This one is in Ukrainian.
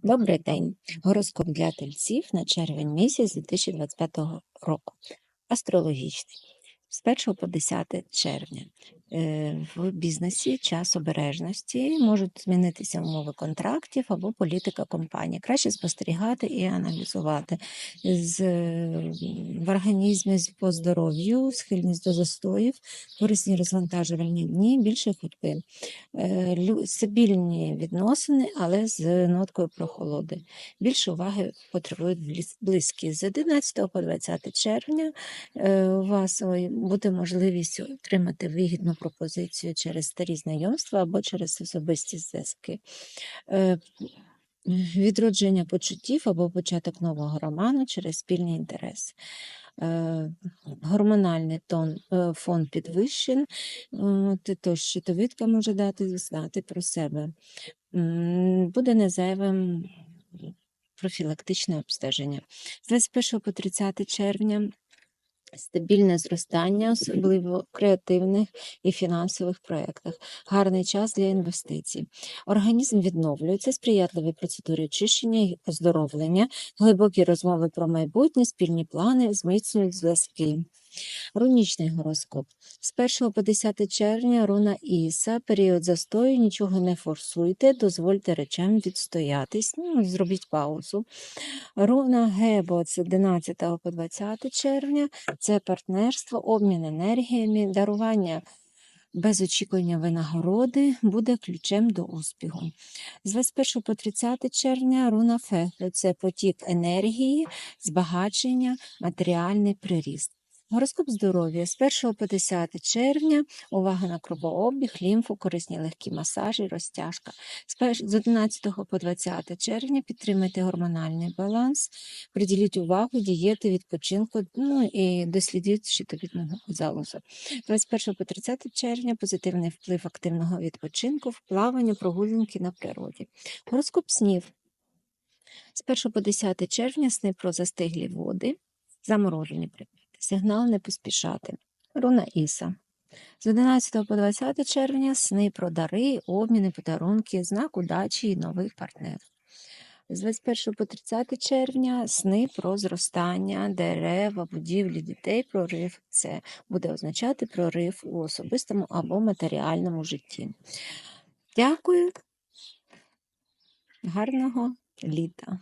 Добрий день. Гороскоп для тельців на червень місяць 2025 року. Астрологічний. З 1 по 10 червня. Е, В бізнесі час обережності можуть змінитися умови контрактів або політика компанії. Краще спостерігати і аналізувати. З, е, в організмі по здоров'ю, схильність до застоїв, корисні розвантажувальні дні, більше ходьби. Е, Стабільні відносини, але з ноткою прохолоди. Більше уваги потребують близькі. З 11 по 20 червня у вас буде можливість отримати вигідну пропозицію через старі знайомства або через особисті зв'язки. Е, Відродження почуттів або початок нового роману через спільні інтереси. Е, Гормональний тон, е, фон підвищен, тож щитовидка може дати знати про себе. Буде незайвим профілактичне обстеження. З 21 по 30 червня стабільне зростання, особливо в креативних і фінансових проєктах. Гарний час для інвестицій. Організм відновлюється, сприятливі процедури очищення і оздоровлення, глибокі розмови про майбутнє, спільні плани, зміцнюють зв'язки. Рунічний гороскоп. З 1 по 10 червня руна Іса, період застою, нічого не форсуйте, дозвольте речам відстоятись, ну, зробіть паузу. Руна Гебо з 11 по 20 червня це партнерство, обмін енергіями, дарування без очікування винагороди буде ключем до успіху. З 21 по 30 червня руна Фехле це потік енергії, збагачення, матеріальний приріст. Гороскоп здоров'я з 1 по 10 червня увага на кровообіг, лімфу, корисні легкі масажі, розтяжка. З 11 по 20 червня підтримайте гормональний баланс, приділіть увагу дієти, відпочинку, ну і дослідіть щитовідного залозу. 21 по 30 червня позитивний вплив активного відпочинку, плавання, прогулянки на природі. Гороскоп снів. З 1 по 10 червня сни про застиглі води, заморожені предмети. Сигнал не поспішати. Руна Іса. З 11 по 20 червня сни про дари, обміни, подарунки, знак удачі і нових партнерів. З 21 по 30 червня сни про зростання дерева, будівлі, дітей, прорив. Це буде означати прорив у особистому або матеріальному житті. Дякую. Гарного літа.